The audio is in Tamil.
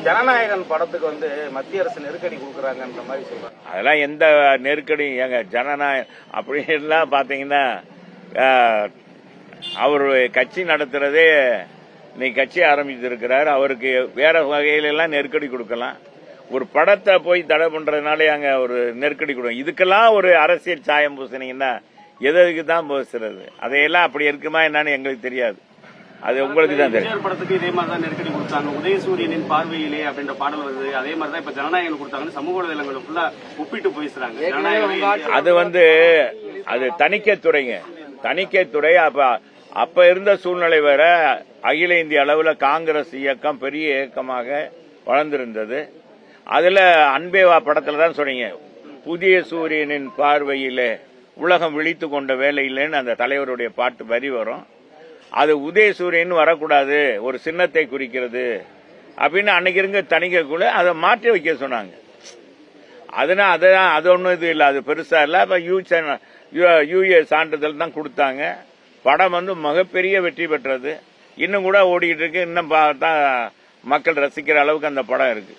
ஜனநாயகன் படத்துக்கு வந்து மத்திய அரசு நெருக்கடி கொடுக்குறாங்கன்ற மாதிரி சொல்றாங்க. அதெல்லாம் எந்த நெருக்கடி எங்க ஜனநாயக அப்படின்லாம் பாத்தீங்கன்னா அஹ், அவர் கட்சி நடத்துறதே இன்னைக்கு கட்சி ஆரம்பிச்சிருக்கிறார் அவருக்கு வேற வகையில எல்லாம் நெருக்கடி கொடுக்கலாம். ஒரு படத்தை போய் தடை பண்றதுனால அங்க ஒரு நெருக்கடி கொடுக்கும். இதுக்கெல்லாம் ஒரு அரசியல் சாயம் பூசினீங்கன்னா எதற்கு தான் பூசுறது? அதையெல்லாம் அப்படி இருக்குமா என்னன்னு எங்களுக்கு தெரியாது. அது உங்களுக்கு தான் தெரியும். படத்துக்கு இதே மாதிரி தான் நெருக்கடி கொடுத்தாங்க. உதயசூரியனின் பார்வையிலே அப்படின்ற பாடல் வருது அதே மாதிரி தான் இப்ப ஜனநாயகன் கொடுத்தாங்கன்னு சமூக வலைதளங்கள் ஃபுல்லா ஒப்பிட்டு பேசுறாங்க. ஜனநாயகம் அது வந்து அது தணிக்கைத்துறைங்க தணிக்கைத்துறை அப்ப அப்ப இருந்த சூழ்நிலை வேற அகில இந்திய அளவுல காங்கிரஸ் இயக்கம் பெரிய இயக்கமாக வளர்ந்திருந்தது. அதுல அன்பேவா படத்துல தான் சொன்னீங்க. புதிய சூரியனின் பார்வையிலே உலகம் விழித்து கொண்ட வேலையிலேன்னு அந்த தலைவருடைய பாட்டு வரி வரும். அது உதய சூரியன் வரக்கூடாது ஒரு சின்னத்தை குறிக்கிறது. அப்படின்னு அன்னைக்கு இருங்க தணிக்கைக்குள்ள அதை மாற்றி வைக்க சொன்னாங்க. அதுனா அதான் அது ஒன்றும் இது இல்லை அது பெருசா இல்லை. இப்போ யூ யூஏ சான்றிதழ் தான் கொடுத்தாங்க. படம் வந்து மிகப்பெரிய வெற்றி பெற்றது. இன்னும் கூட ஓடிக்கிட்டு இருக்கு. இன்னும் பார்த்தா மக்கள் ரசிக்கிற அளவுக்கு அந்த படம் இருக்கு.